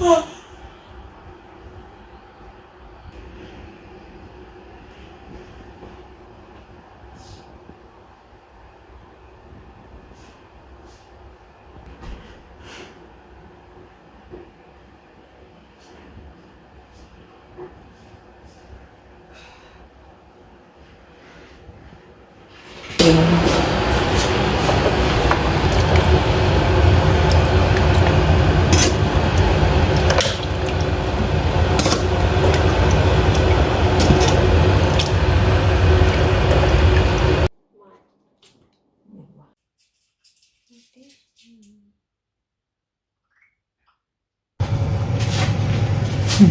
あっ แล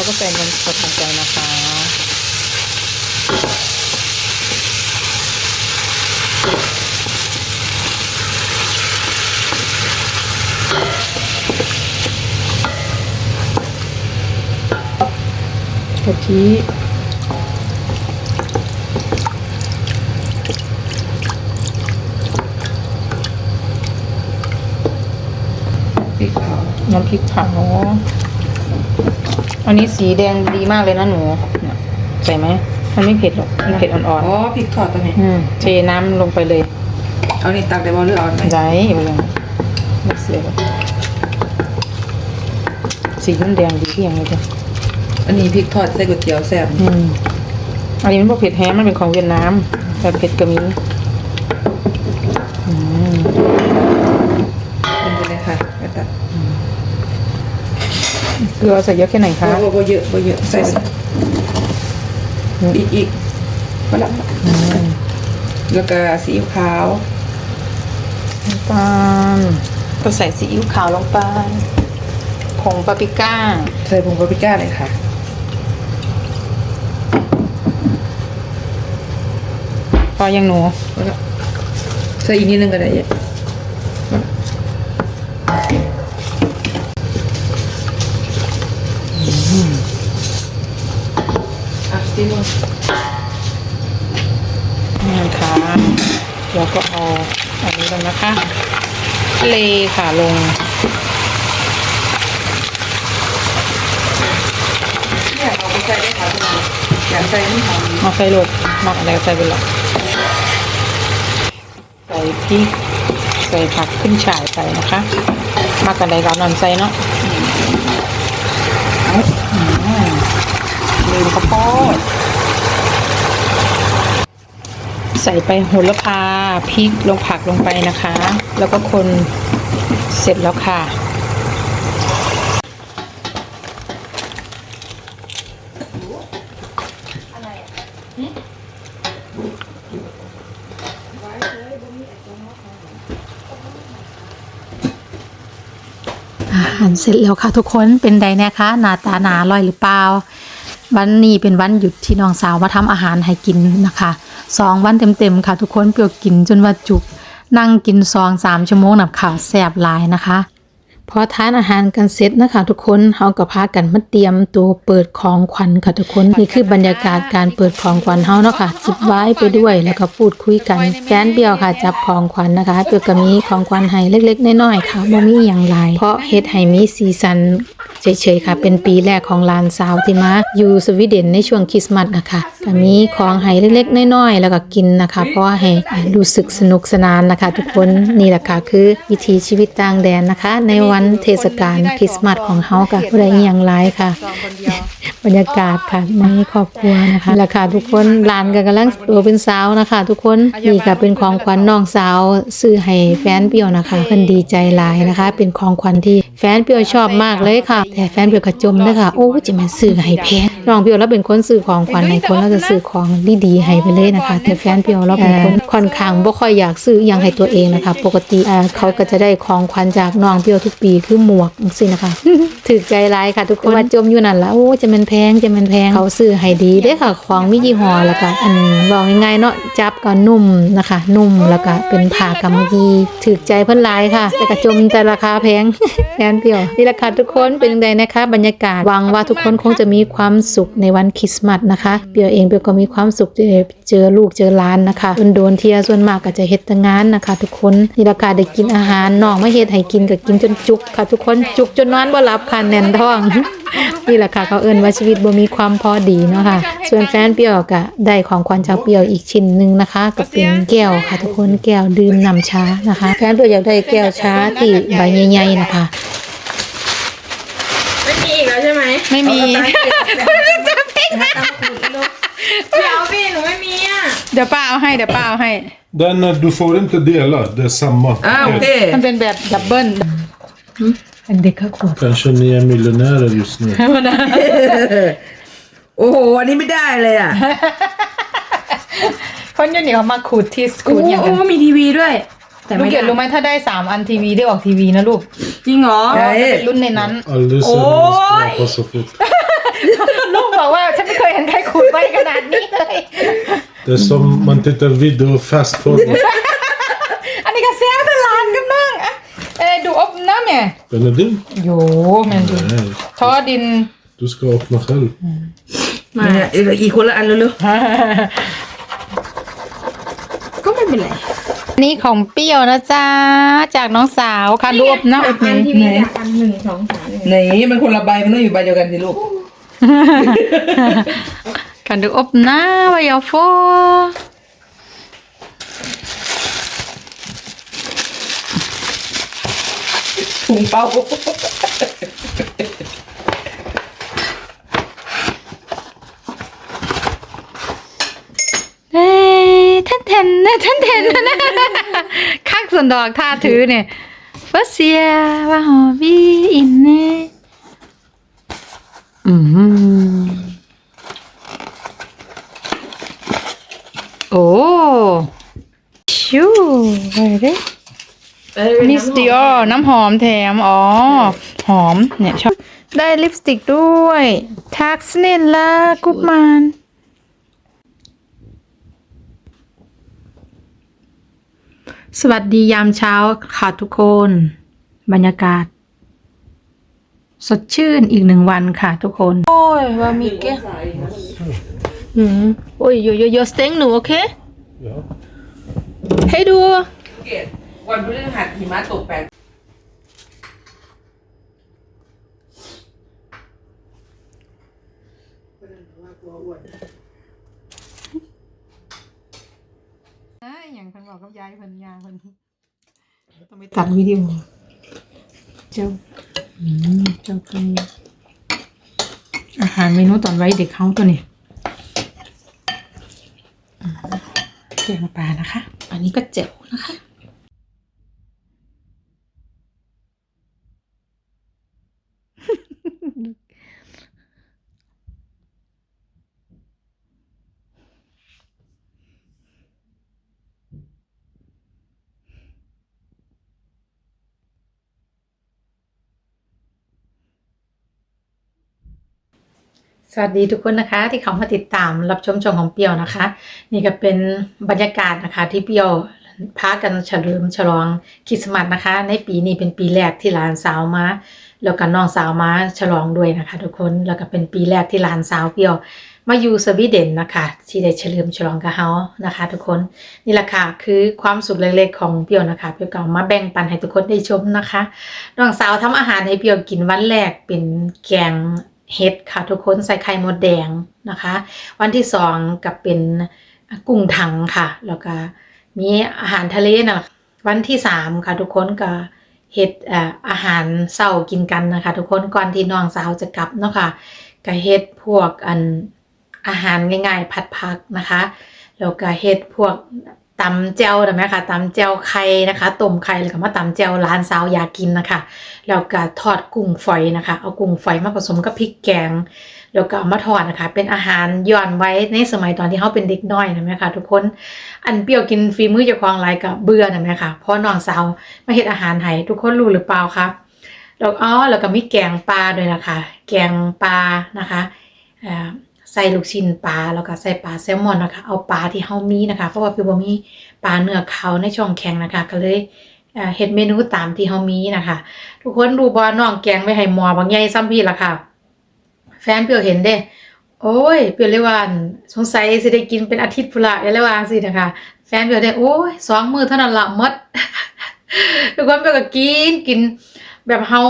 ้วก็ใส่นมสดลงไปนะคะ กะทิพริกเผาน้ำพริกเผาอันนี้สีแดงดีมากเลยนะหนูเนี่ยใส่ไหมมันไม่เผ็ดหรอกมันเผ็ดอ่อนอ๋อพริกทอดตัวนี้ ๆอืมเทน้ำลงไปเลย เอานี่ตักได้บ่หรือเอาไหนได้อยู่ยังไม่เสียหรอกสีมันแดงดีที่ยังเลยจ้ะ อันนี้พริกทอดใส่ก๋วยเตี๋ยวแซ่บอืมอันนี้มันบ่เผ็ดแห้งมันเป็นของเวียดนามแต่เผ็ดก็มีอืมเป็นไปเลยค่ะไปตัดเกลือใส่เยอะแค่ไหนคะบ่บ่เยอะบ่เยอะใส่ไปอีกอีกพอละอืมแล้วก็ซีอิ๊วขาวน้ำตาลก็ใส่ซีอิ๊วขาวลงไปผงปาปริก้า ใส่ผงปาปริก้าเลยค่ะ พอยังหนูพอละใส่อีกนิดนึงก็ได้เยอะพอละอะซีอิ๊วนี่นะคะแล้วก็เอาอันนี้ลงนะคะทะเลค่ะลงเนี่ยเอาไปใส่ได้ค่ะทุกคนอยากใส่นี่หอมมาใส่รสมักอะไรก็ใส่ไปเลยใส่พริกใส่ผักขึ้นฉ่ายไปนะคะมักอะไรก็เอานำใส่เนาะอืมลืมข้าวโพดใส่ไปโหระพาพริกลงผักลงไปนะคะ แล้วก็คนเสร็จแล้วค่ะอา หารเสร็จแล้วค่ะทุกคนเป็นใดนะคะหน้าตาหนาลอยหรือเปล่าวันนี้เป็นวันหยุดที่น้องสาวมาทำอาหารให้กินนะคะสองวันเต็มๆค่ะ ทุกคนเปรียวกินจนว่าจุกนั่งกินซองสามชั่วโมงนับข่าวแสบหลายนะคะ พอทานอาหารกันเสร็จนะคะทุกคนเฮาก็พากันมาเตรียมตัวเปิดของขวัญค่ะทุกคนนี่คือบรรยากาศการเปิดของขวัญเฮาเนาะค่ะจิบไว้ไปด้วยแล้วก็พูดคุยกันแฟนเดียวค่ะ จับของขวัญนะคะเปียวก็มีของขวัญให้เล็กๆน้อยๆค่ะบ่มีอย่างไรเพราะเฮ็ดให้มีสีสัน เฉยๆค่ะ เป็นปีแรกของลานสาวที่มาอยู่สวีเดนในช่วงคริสต์มาสนะคะก็มีของให้เล็กๆน้อยๆแล้วก็กินนะคะ เพราะว่าให้รู้สึกสนุกสนานนะคะ ทุกคนนี่แหละค่ะคือวิถีชีวิตต่างแดนนะคะ ในวันเทศกาลคริสต์มาสของเฮาค่ะอะไรอหยังไรค่ะ บรรยากาศค่ะในครอบครัวนะคะราคาทุกคนหลานก็กำลังโตเป็นสาวนะคะ ทุกคนนี่ค่ะเป็นของขวัญน้องสาวซื้อให้แฟนเปียวนะคะเพิ่นดีใจหลายนะคะ เป็นของขวัญที่แฟนเปียวชอบมากเลยค่ะ แต่แฟนเปียวก็จมเลยค่ะโอ้จะมาซื้อให้แพงน้องเปียวแล้วเป็นคนซื้อของขวัญให้คนแล้วก็ซื้อของดีๆให้ไปเลยนะคะ แต่แฟนเปียวเราเป็นคนค่อนข้างบ่ค่อยอยากซื้อยังให้ตัวเองนะคะ ปกติเขาก็จะได้ของขวัญจากน้องเปียวทุกปีคือหมวกจังซี่นะคะ ถือใจร้ายค่ะ ทุกคนว่าจมอยู่นั่นแล้วโอ้จะมันแพงจะมันแพงเขาซื้อให้ดีเด้อค่ะของมียี่ห้อแล้วก็อันบอกง่ายๆเนาะจับก็นุ่มนะคะ นุ่มแล้วก็เป็นผ้ากำมะหยี่ถูกใจเพิ่นหลายค่ะ แต่ก็จมแต่ราคาแพงแพงเปรียวนี่แหละค่ะทุกคนเป็นยังไงนะคะ บรรยากาศหวังว่าทุกคนคงจะมีความสุขในวันคริสต์มาสนะคะเปียวเองเปียวก็มีความสุขที่ได้เจอลูกเจอหลานนะคะโดนๆเที่ยส่วนมากก็จะเฮ็ดแต่งานนะคะ ทุกคนนี่แหละค่ะได้กินอาหารน้องไม่เฮ็ดให้กินก็กินจนจุกค่ะ ทุกคนจุกจนนอนบ่หลับค่ะแน่นท้องนี่แหละค่ะ เขาเอิ้นว่าชีวิตบ่มีความพอดีเนาะค่ะ ส่วนแฟนเปรี้ยวก็ได้ของขวัญจากเปรี้ยวอีกชิ้นหนึ่งนะคะก็เป็นแก้วค่ะทุกคนแก้วดื่มน้ำชานะคะ แฟนเปรี้ยวอยากได้แก้วชาที่ใบใหญ่ๆนะคะ ไม่มีอีกแล้วใช่ไหมไม่มีเดี๋ยวพี่หนูไม่มีอะ เดี๋ยวป้าเอาให้เดี๋ยวป้าเอาให้ Den, eh, du får inte dela, det är samma. อ่าโอเคมั นเป็นแบบดับเบิลเป็นเด็กข้าวขวด Kanske ni är miljonärer just nu. โอ้โหอันนี้ไม่ได้เลยอะคนอยู่นี่เขามาขูดที่ขูโอ้ดอย่างโหกันมีทีวีด้วย แต่ลูกไม่เกียรติรู้ไหมถ้าได้สามอันทีวีได้ออกทีวีนะลูกจริงเหรอจะเป็นรุ่นในนั้น Aldrig Oj! sett någon skrapa så fort. ลูกบอกว่าฉันไม่เคยเห็นใครขูดไวขนาดนี้เลย Det är som man tittar video fast forward. อันนี้ก็เสียงตลาดกันบ้างอะเอ้ยดูอบน้ำเนี่ย Den är din? โยแมนดู Nej, ท่อดิน du ska öppna själv. มาเนี่ยอีกคนละอันเร็วๆก็ไม่เป็นไรนี่ของเปรี้ยวนะจ๊ะ จากน้องสาวค่ะรูปนะอบอันนี้ที่มีอยากอันหนึ่งสองสามหนึ่ง ไหนมันคนละใบมันต้องอยู่ใบเดียวกันสิลูกกันดูอบนะวายาโฟ ถุงเป้าเอ้ยท่านเทนนะท่านเทนนะข้างส่วนดอกท่าถือเนี่ยเฟอเซียว่าหอบีอินเน่อืมโอ้ชูอะไรเด้ มิสติออน้ำหอมแถม อ๋อ หอม เนี่ยชอบ ได้ลิปสติกด้วยทักสเนลล่ากุ๊บมันสวัสดียามเช้าค่ะทุกคน บรรยากาศ สดชื่นอีกหนึ่งวันค่ะทุกคน โอ้ยว่ามีเกอืมโอ้ยโยโยโยสเต็งหนูโอเค Ja. ให้ดูเกต วันพฤหัสหิมะตกแปดอ่าอย่างคนบอกกับยายคนยาคนต้องไปตัดวิดีโอเจ้าอืมเจ้าคืออาหารเมนูตอนไว้เด็กเขาตัวนี้อืมแกงปลานะคะ อันนี้ก็เจ๋วนะคะ สวัสดีทุกคนนะคะที่เขามาติดตามรับชมช่องของเปียวนะคะ นี่ก็เป็นบรรยากาศนะคะ ที่เปียวพากันเฉลิมฉลองคริสต์มาสนะคะ ในปีนี้เป็นปีแรกที่หลานสาวมาแล้วก็น้องสาวมาฉลองด้วยนะคะ ทุกคนแล้วก็เป็นปีแรกที่หลานสาวเปียว มาอยู่สวีเดนนะคะ ที่ได้เฉลิมฉลองกับเฮานะคะ ทุกคนนี่แหละค่ะคือความสุขเล็กๆของเปียวนะคะเปียวก็เอามาแบ่งปันให้ทุกคนได้ชมนะคะน้องสาวทำอาหารให้เปียวกินวันแรกเป็นแกง เห็ดค่ะทุกคนใส่ไข่มดแดงนะคะ วันที่สองกับเป็นกุ้งถังค่ะ แล้วก็มีอาหารทะเลนะวันที่สามค่ะทุกคนก็เห็ดอาหารเศร้ากินกันนะคะ ทุกคนก่อนที่น้องสาวจะกลับเนาะค่ะก็เฮ็ดพวกอันอาหารง่ายๆผัดผักนะคะแล้วก็เฮ็ดพวก ตำแจ่วนะแม่ค่ะตำแจ่วไข่นะคะต้มไข่แล้วก็มาตำแจ่วร้านสาวอยากกินนะคะแล้วก็ทอดกุ้งฝอยนะคะ เอากุ้งฝอยมาผสมกับพริกแกงแล้วก็เอามาทอดนะคะ เป็นอาหารย้อนไว้ในสมัยตอนที่เขาเป็นเด็กน้อยนะแม่ค่ะทุกคนอันเปรี้ยวกินฝีมือเจ้าของหลายกับเบื่อนะแม่ค่ะเพราะน้องสาวมาเฮ็ดอาหารให้ทุกคนรู้หรือเปล่าคะแล้วอ๋อแล้วก็มีแกงปลาด้วยนะคะ แกงปลานะคะอ่า ใส่ลูกชิ้นปลาแล้วก็ใส่ปลาแซลมอนนะคะ เอาปลาที่เฮามีนะคะ เพราะว่าพี่บ่มีปลาเนื้อเขาในช่องแข็งนะคะ ก็เลยเอ่อเฮ็ดเมนูตามที่เฮามีนะคะ ทุกคนรู้บ่น้องแกงไว้ให้หมอบางใหญ่ซ้ำพี่ล่ะค่ะ แฟนเปียวเห็นเด้ โอ้ยเปียวเลยว่าอั่นสงสัยสิได้กินเป็นอาทิตย์พุนละเลยว่าสินะคะ แฟนเปียวได้โอ้ยสองมื้อเท่านั้นละมดทุกคนเปียวก็กินกิน แบบเฮา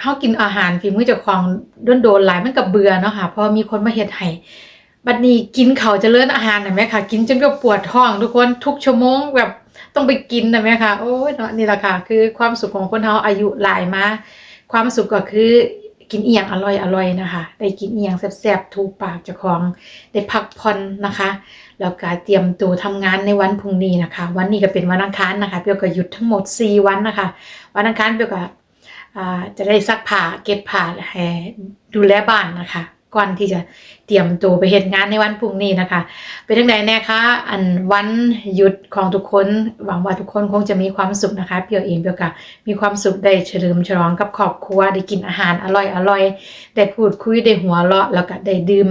เฮากินอาหารฝีมือเจ้าของโดนๆหลายมันก็เบื่อเนาะค่ะพอมีคนมาเฮ็ดให้บัดนี้กินเขาวเจริญอาหารน่ะแม่ค่ะ กินจนก็ปวดท้องทุกคนทุกชั่วโมงแบบต้องไปกินน่ะแม่ค่ะ โอ้ยเนาะนี่แหละค่ะ คือความสุขของคนเฮาอายุหลายมาความสุขก็คือกินเอียงอร่อยอร่อยนะคะ ได้กินเอียงแซ่บๆถูกปากเจ้าของได้พักผ่อนนะคะแล้วก็เตรียมตัวทำงานในวันพรุ่งนี้นะคะ วันนี้ก็เป็นวันอังคารนะคะเปียวก็หยุดทั้งหมด 4 วันนะคะ วันอังคารเปียวก็ จะได้ซักผ้าเก็บผ้าให้ดูแลบ้านนะคะ ก่อนที่จะเตรียมตัวไปเฮ็ดงานในวันพรุ่งนี้นะคะ เป็นจังไดแน่คะอันวันหยุดของทุกคน หวังว่าทุกคนคงจะมีความสุขนะคะเปียวเองเปียวก็มีความสุขได้เฉลิมฉลองกับครอบครัวได้กินอาหารอร่อยอร่อยได้พูดคุยได้หัวเราะแล้วก็ได้ดื่ม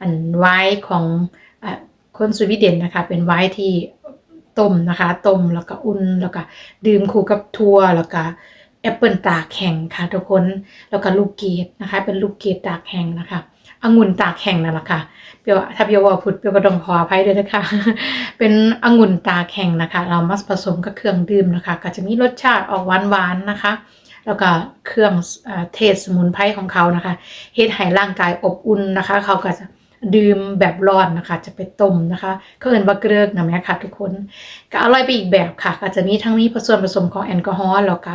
อันไวน์ของอคนสวีเดนนะคะ เป็นไวน์ที่ต้มนะคะต้มแล้วก็อุ่นแล้วก็ดื่มคู่กับถั่วแล้วก็ แอปเปิลตากแห้งค่ะทุกคนแล้วก็ลูกเกดนะคะ เป็นลูกเกดตากแห้งนะคะองุ่นตากแห้งนั่นแหละค่ะเปียวถ้าเปียวว่าพูดเปียวก็ต้องขออภัยด้วยนะคะ เป็นองุ่นตาแข็งนะคะ เรามาผสมกับเครื่องดื่มนะคะ ก็จะมีรสชาติออกหวานๆนะคะ แล้วก็เครื่องเทศสมุนไพรของเขานะคะเฮ็ดให้ร่างกายอบอุ่นนะคะ เขาก็จะดื่มแบบร้อนนะคะ จะไปต้มนะคะเขาเอิ้นว่าเกลือกนะแม่ค่ะ ทุกคนก็อร่อยไปอีกแบบค่ะ ก็จะมีทั้งนี้ส่วนผสมของแอลกอฮอล์แล้วก็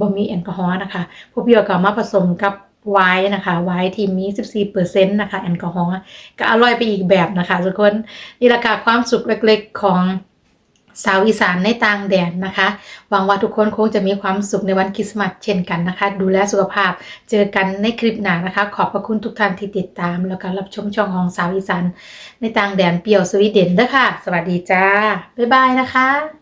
บ่มีแอลกอฮอล์นะคะ พวกเบียร์ก็มาผสมกับไวน์นะคะไวน์ที่มี14%นะคะแอลกอฮอล์ก็อร่อยไปอีกแบบนะคะทุกคนนี่แหละค่ะความสุขเล็กๆของสาวอีสานในต่างแดนนะคะ หวังว่าทุกคนคงจะมีความสุขในวันคริสต์มาสเช่นกันนะคะ ดูแลสุขภาพ เจอกันในคลิปหน้านะคะ ขอบพระคุณทุกท่านที่ติดตาม แล้วก็รับชมช่องของสาวอีสานในต่างแดนเปียวสวีเดนเด้อค่ะ สวัสดีจ้า บ๊ายบายนะคะ